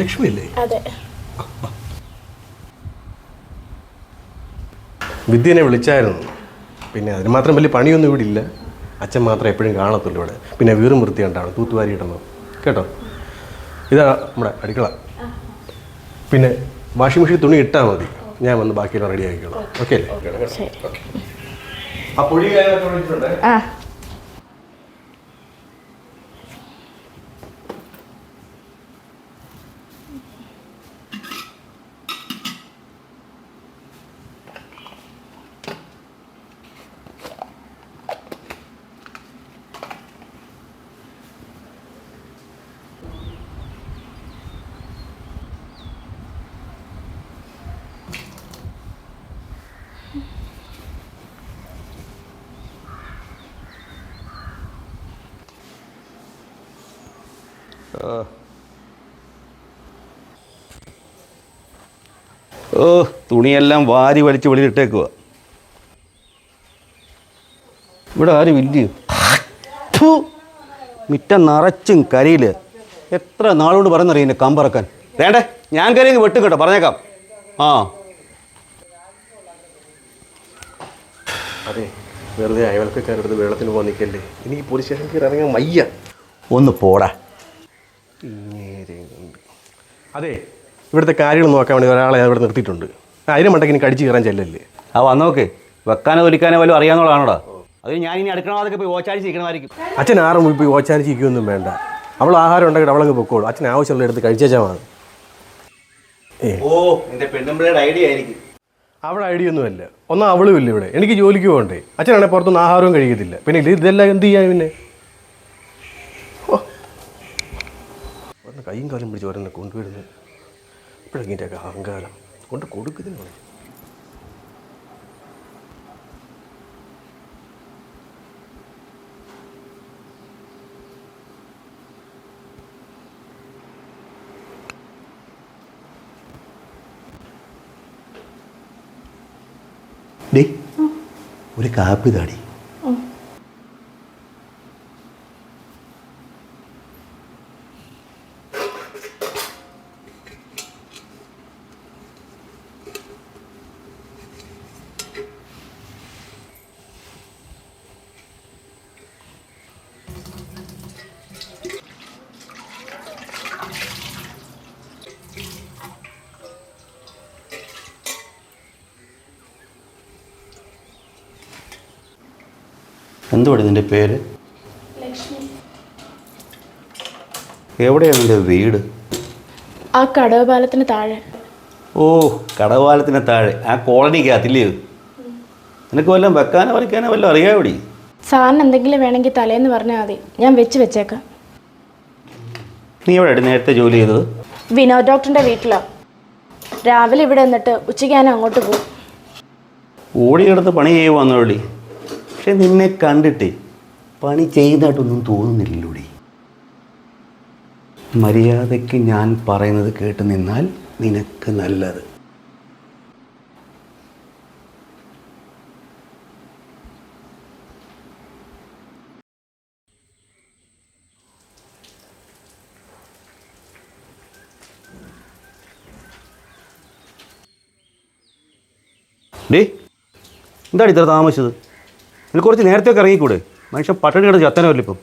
ലക്ഷ്മി അല്ലേ അതെ. വിദ്യനെ വിളിച്ചായിരുന്നു. പിന്നെ അതിന് മാത്രം വലിയ പണിയൊന്നും ഇവിടെ ഇല്ല. അച്ഛൻ മാത്രം എപ്പോഴും കാണത്തുള്ളൂ ഇവിടെ. പിന്നെ വീറും വൃത്തി കണ്ടാണ് തൂത്തുവാരി ഇടണം കേട്ടോ? ഇതാ നമ്മുടെ അടുക്കള. പിന്നെ വാഷിംഗ് മെഷീൻ തുണി ഇട്ടാൽ മതി. ഞാൻ വന്ന് ബാക്കിയെല്ലാം റെഡി ആക്കിക്കോളാം. ഓക്കെ അല്ലേ? ശരി. ആ. ഓ തുണിയെല്ലാം വാരി വലിച്ച് വെളിയിലിട്ടേക്കുക ഇവിടെ ആരും ഇല്ലയോ മിറ്റം നിറച്ചും കരിയിൽ. എത്ര നാളുകൊണ്ട് പറയുന്നറിയാം കമ്പറക്കാൻ? വേണ്ടേ ഞാൻ കരി വെട്ടും കേട്ടോ പറഞ്ഞേക്കാം. ആ. അതെ വെറുതെ അയൽവക്കക്കാരുടെ വെള്ളത്തിന് പോകാൻ നിൽക്കല്ലേ? എനിക്ക് പോലീസ് സ്റ്റേഷൻ കയറി ഇറങ്ങാൻ വയ്യ. ഒന്ന് പോടാ. അതെ ഇവിടുത്തെ കാര്യങ്ങൾ നോക്കാൻ വേണ്ടി ഒരാളെ ഞാൻ ഇവിടെ നിർത്തിയിട്ടുണ്ട്. അതിന് മണ്ടക്കിന് ഇനി കടിച്ചു കയറാൻ ചെല്ലല്ലേ? ആ വന്നോക്കെ വെക്കാനോ ഒലിക്കാനോ വല്ലതും അറിയാന്നുള്ളതാണോടാ അത് ഞാൻ ഇനി അടുക്കണമാതൊക്കെ പോയി ഓച്ചാഴ്ച ചിരിക്കണമായിരിക്കും അച്ഛൻ ആറും പോയി ഓച്ചാനിച്ചിരിക്കുകയൊന്നും വേണ്ട. അവൾ ആഹാരം ഉണ്ടെങ്കിൽ അവളങ്ങ് പൊക്കോളൂ. അച്ഛൻ ആവശ്യമുള്ള എടുത്ത് കഴിച്ചാൽ മതി ഓ നിന്റെ പെണ്ണുമ്പിളയുടെ ഐഡിയ ആയിരിക്കും. അവൾ ഐഡിയ ഒന്നുമല്ല. ഒന്നും അവളും ഇല്ല ഇവിടെ. എനിക്ക് ജോലിക്ക് പോകണ്ടേ. അച്ഛനാണെങ്കിൽ പുറത്തുനിന്ന് ആഹാരവും കഴിക്കത്തില്ല. പിന്നെ ഇതെല്ലാം എന്ത് ചെയ്യാൻ പിന്നെ ഓ. ഒന്ന് കൈയും കാലും പിടിച്ച് ഓരോന്നെ കൊണ്ടുവരുന്നു ഇപ്പോഴൊക്കെ ഇതിന്റെയൊക്കെ അഹങ്കാരം. കൊണ്ട് കൊടുക്കുന്നു ഒരു കാപ്പി താടി. എന്തുവാടി നിന്റെ പേര്? എവിടെയാണ് നിന്റെ വീട്? ആ കടവപാലത്തിന് താഴെ. ഓ കടവാലത്തിന് താഴെ. ആ കോളനിക്കകത്തില്ലേ നിനക്ക് വല്ലതും വെക്കാനോ വരയ്ക്കാനോ വല്ലതും അറിയാവടി? സാറിന് എന്തെങ്കിലും വേണമെങ്കിൽ തലേന്ന് പറഞ്ഞാൽ മതി. ഞാൻ വെച്ച് വെച്ചേക്കാം. നീ എവിടെ നേരത്തെ ജോലി ചെയ്തത്? വിനോദ് ഡോക്ടറിന്റെ വീട്ടിലാണ് രാവിലെ ഇവിടെ നിന്നിട്ട് ഉച്ചയ്ക്ക് ഞാൻ അങ്ങോട്ട് പോകും ഓടിയെടുത്ത് പണി ചെയ്യുവാന്നോടി. പക്ഷെ നിന്നെ കണ്ടിട്ട് പണി ചെയ്തതായിട്ടൊന്നും തോന്നുന്നില്ലല്ലോടി. മര്യാദയ്ക്ക് ഞാൻ പറയുന്നത് കേട്ട് നിന്നാൽ നിനക്ക് നല്ലത്. എന്താണ് ഇത്ര താമസിച്ചത്? നിനക്ക് കുറച്ച് നേരത്തെ ഒക്കെ ഇറങ്ങിക്കൂടെ? മനുഷ്യൻ പട്ടണി കിടന്ന് ചത്തനമല്ല ഇപ്പം?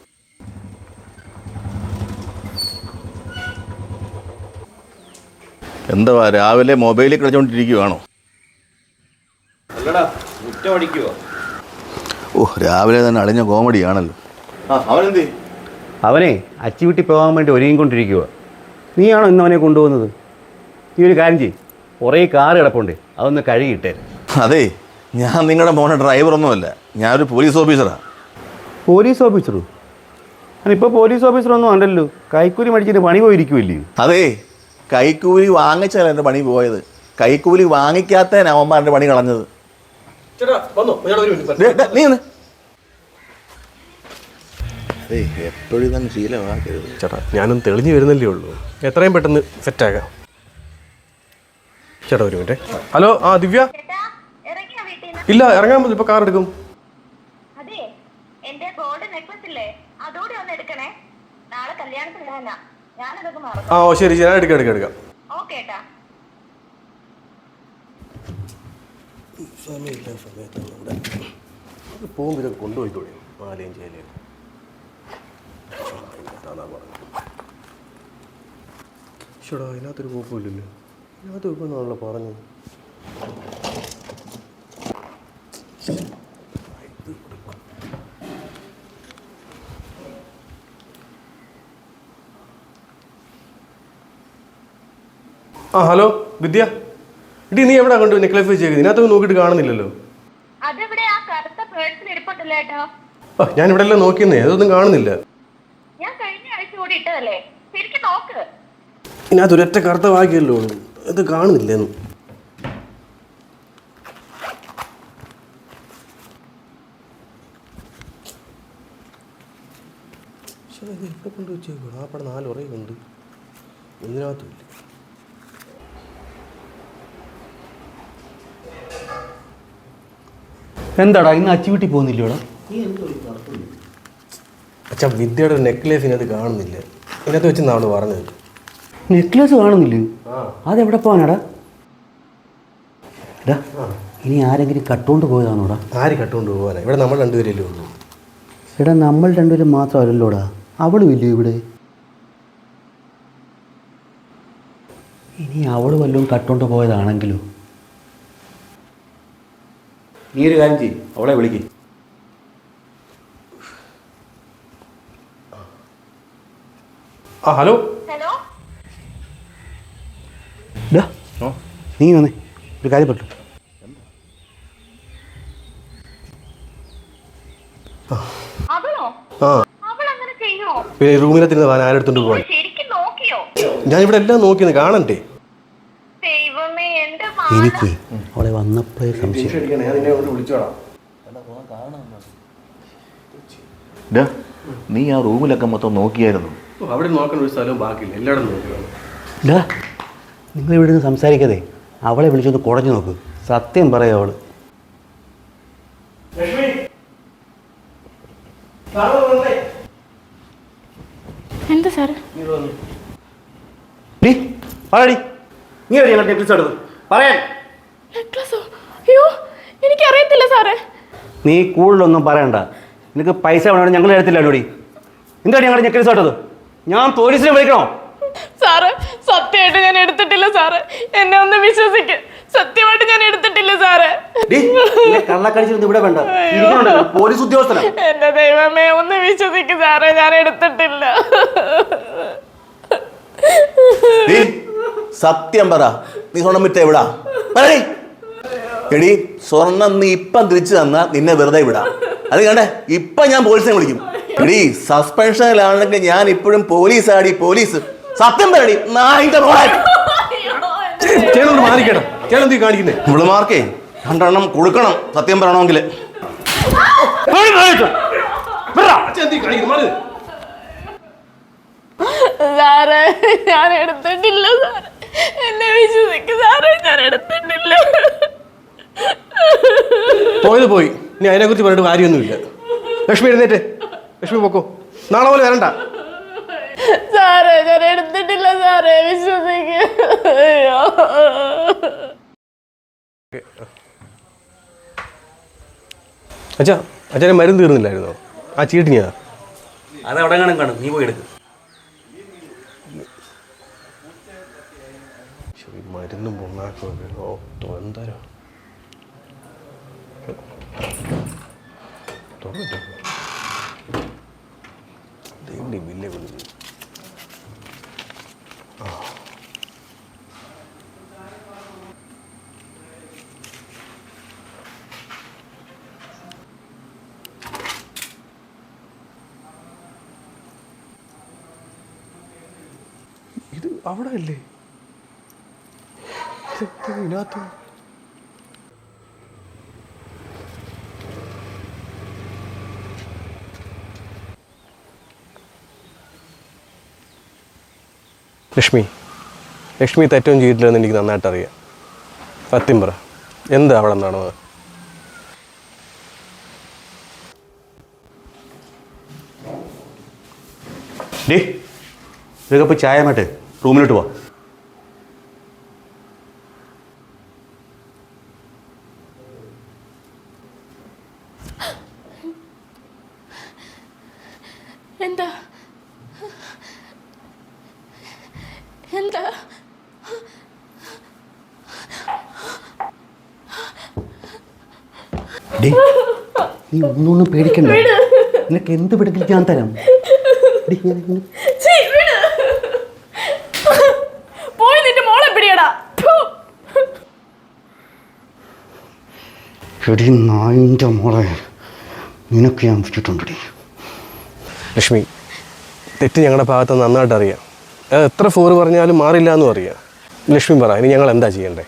എന്താ രാവിലെ മൊബൈലിൽ കളിച്ചോണ്ടിരിക്കുവാണോ ഓ രാവിലെ തന്നെ അളിഞ്ഞ കോമഡി ആണല്ലോ. ആ അവനെന്തേ? അവനെ അച്ചി വീട്ടിൽ പോകാൻ വേണ്ടി ഒരുങ്ങിക്കൊണ്ടിരിക്കുക നീയാണോ ഇന്ന് അവനെ കൊണ്ടുപോകുന്നത്? നീ ഒരു കാര്യം ചെയ്യ്. കുറേ കാറ് കിടപ്പുണ്ട്. അതൊന്ന് കഴുകിയിട്ടേ അതെ ഞാൻ നിങ്ങളുടെ മോനെ ഡ്രൈവറൊന്നുമല്ല ഞാനൊരു പോലീസ് ഓഫീസറാണ് പോലീസ് ഓഫീസറോ? ഞാനിപ്പോൾ പോലീസ് ഓഫീസറൊന്നും ഉണ്ടല്ലോ. കൈക്കൂലി മേടിച്ചിട്ട് പണി പോയിരിക്കുമല്ലേ അതെ കൈക്കൂലി വാങ്ങിച്ചാൽ എന്റെ പണി പോയത്. കൈക്കൂലി വാങ്ങിക്കാത്ത നവന്മാരുടെ പണി കളഞ്ഞത്. നീ അതെ എപ്പോഴും തന്നെ ശീലമാക്കരുത്. ചേട്ടാ ഞാനും തെളിഞ്ഞു വരുന്നല്ലേ ഉള്ളൂ. എത്രയും പെട്ടെന്ന് സെറ്റ് ആകാം. ചേട്ടാ ഒരു മിനിറ്റ്. ഹലോ ആ ദിവ്യ? ഇല്ല ഇറങ്ങാൻ മതി ഇപ്പോൾ കാർ എടുക്കും അതെ എന്റെ ഗോൾഡ് നെക്ലസ് ഇല്ലേ അതോടെ ഒന്ന് എടുക്കണേ നാളെ കല്യാണത്തിനാ ഞാനതൊക്കെ മറന്നു ആ ഓ ശരി ശരി. എടുക്കാം എടുക്കാം സമയമില്ല സമയത്താണ് ഇവിടെ. പോകുമ്പോൾ ഇതൊക്കെ കൊണ്ടുപോയിക്കോളി മാലയും ചേലയും. ചേടാ അതിനകത്തൊരു കുഴപ്പമില്ലല്ലോ ഇതിനകത്ത് കുഴപ്പമെന്നാണല്ലോ പറഞ്ഞു ആ ഹലോ വിദ്യ. ഇടി നീ എവിടെ കണ്ടു നെക്ലേസ് വെച്ചേക്കുന്നത് ഇതിനകത്ത് നോക്കിയിട്ട് കാണുന്നില്ലല്ലോ. ഞാൻ ഇവിടെ എല്ലാം നോക്കിയെന്നേ അതൊന്നും കാണുന്നില്ല. ഇതിനകത്ത് ഒരൊറ്റ കറുത്ത വാക്കിയല്ലോ അത് കാണുന്നില്ലെന്ന്. പക്ഷേ ഇത് എവിടെ കൊണ്ട് വെച്ചേക്കണം ആ പടം നാലുറയുണ്ട് ഒന്നിനകത്തുമില്ല എന്താടാ ഇന്ന് അച്ചി വീട്ടിൽ പോകുന്നില്ലോടാ? അച്ഛാ വിദ്യയുടെ നെക്ലേസ് ഇതിനകത്ത് കാണുന്നില്ല. ഇതിനകത്ത് വെച്ച് അവൾ പറഞ്ഞത് നെക്ലേസ് കാണുന്നില്ലേ? അതെവിടെ പോകാനാടാ? എടാ ഇനി ആരെങ്കിലും കട്ടുകൊണ്ട് പോയതാണോടാ? ആര് കട്ടുകൊണ്ട് പോകാനാ ഇവിടെ നമ്മൾ രണ്ടുപേരല്ലേ ഉള്ളൂ. എടാ നമ്മൾ രണ്ടുപേരും മാത്രമല്ലല്ലോടാ. അവളും ഇല്ലേ ഇവിടെ? ഇനി അവൾ വല്ലതും കട്ടുകൊണ്ട് പോയതാണെങ്കിലോ? നീ ഒരു കാര്യം ചെയ്യും. അവളെ വിളിക്കും. ആ ഹലോ. നീ വന്നേ. ഒരു കാര്യം പറ്റു ആ. റൂമിലെത്തിരുന്ന ഞാൻ ആരെടുത്തോണ്ട് പോവാൻ ശരിക്കും നോക്കിയോ? ഞാൻ ഇവിടെ എല്ലാം നോക്കിയെന്ന് കാണണ്ടേ? എനിക്ക് അവളെ വന്നപ്പോഴേ സംശയം. നീ ആ റൂമിലൊക്കെ മൊത്തം നോക്കിയായിരുന്നു? അവിടെ നോക്കണ ഒരു സ്ഥലവും ബാക്കിയില്ല. എല്ലായിടത്തും ഡാ നിങ്ങൾ ഇവിടെ നിന്ന് സംസാരിക്കതേ. അവളെ വിളിച്ചൊന്ന് കുടഞ്ഞു നോക്ക്. സത്യം പറയാം അവൾ. എന്താ സാറ്? നീ പറയടി നീ എവിടെ ഞങ്ങളുടെ എടുത്ത് പറയാൻ. നെക്ലസോ? അയ്യോ എനിക്കറിയത്തില്ല സാറേ. നീ കൂടുതലൊന്നും പറയണ്ട. നിനക്ക് പൈസ വേണോ ഞങ്ങൾ എടുത്തില്ലല്ലോടി എന്താണ് ഞങ്ങളുടെ നെക്ലസ് എടുത്തത് ഞാൻ പോലീസിനെ വിളിക്കണോ? സാറ് സത്യമായിട്ട് ഞാൻ എടുത്തിട്ടില്ല സാറ്. എന്നെ ഒന്ന് വിശ്വസിക്ക്. സത്യമായിട്ട് ഞാൻ എടുത്തിട്ടില്ല സാറ്. കള്ളക്കടിച്ചിരുന്ന് ഇവിടെ വേണ്ട. പോലീസ് ഉദ്യോഗസ്ഥനാ. എന്റെ ദൈവമേ ഒന്ന് വിശ്വസിക്ക് സാറേ. ഞാൻ എടുത്തിട്ടില്ല. സത്യം പറ. നീ സ്വർണം വിറ്റ എവിടാ? പറയേ. എടി സ്വർണം നീ ഇപ്പം തിരിച്ചു തന്നാ നിന്നെ വെറുതെ വിടാം. അത് കണ്ടേ? ഇപ്പൊ ഞാൻ പോലീസിനെ വിളിക്കും. എടി സസ്പെൻഷനിലാണെങ്കിൽ ഞാൻ ഇപ്പോഴും പോലീസ് ആടി പോലീസ്. സത്യം പറയടി നായിന്റെ മോളെ. ചേട്ടനോട് മാറിക്കണം ചേട്ടൻ എന്തി കാണിക്കുന്നേ? ഇവളുമാർക്കേ രണ്ടെണ്ണം കൊടുക്കണം. സത്യം പറയണമെങ്കിൽ അച്ഛൻ എന്തി കാണിക്കുന്നു മാറി നിന്ന്. സാറേ ഞാൻ എടുത്തിട്ടില്ല സാറേ. എന്നെ വിശ്വസിക്ക് സാറേ ഞാൻ എടുത്തിട്ടില്ല. പോയത് പോയി. ഇനി അതിനെക്കുറിച്ച് പറഞ്ഞിട്ട് കാര്യമൊന്നുമില്ല. ലക്ഷ്മി എഴുന്നേറ്റ്. ലക്ഷ്മി പൊക്കോ. നാളെ പോലെ വരണ്ട. സാറേ ഞാൻ എടുത്തിട്ടില്ല സാറേ വിശ്വസിക്ക്. അച്ഛാ അച്ഛനെ മരുന്ന് തീർന്നില്ലായിരുന്നോ? ആ ചീട്ടിനാ അത് അവിടെ കാണും കാണും. നീ പോയി എടുക്ക്. 8 എന്തായാലും തുറന്നിട്ട് ബില്ലേ വിളിച്ചു ഇത് അവിടെ അല്ലേ? ഇതിനകത്ത് ലക്ഷ്മി. ലക്ഷ്മി തെറ്റവും ചെയ്തിട്ടില്ലെന്ന് എനിക്ക് നന്നായിട്ട് അറിയാം സത്യം പറ. എന്താ അവിടെ നടന്നത് ഡി ഇതൊക്കെ ഇപ്പോൾ ചായ മാട്ടെ റൂമിലോട്ട് പോ എന്താ എന്താ? ഡേ നീ ഒന്നൊന്നും പേടിക്കണ്ട. നിനക്ക് എന്ത് പിടിക്കില്ല ഞാൻ തരാം? ഡേ, ഞാൻ ഇങ്ങനെ- ഛീ, വിട്. പോയി നിന്റെ മോളെ പിടിയടാ. ഫു. എടി നായിന്റെ മോളെ. നിനക്ക് ഞാൻ വിട്ടിട്ടുണ്ടടി ലക്ഷ്മി തെറ്റ് ഞങ്ങളുടെ ഭാഗത്ത് നന്നായിട്ട് അറിയാം എത്ര ഫ്ലോർ പറഞ്ഞാലും മാറില്ല എന്ന് അറിയാം. ലക്ഷ്മി പറ ഇനി ഞങ്ങൾ എന്താ ചെയ്യണ്ടേ?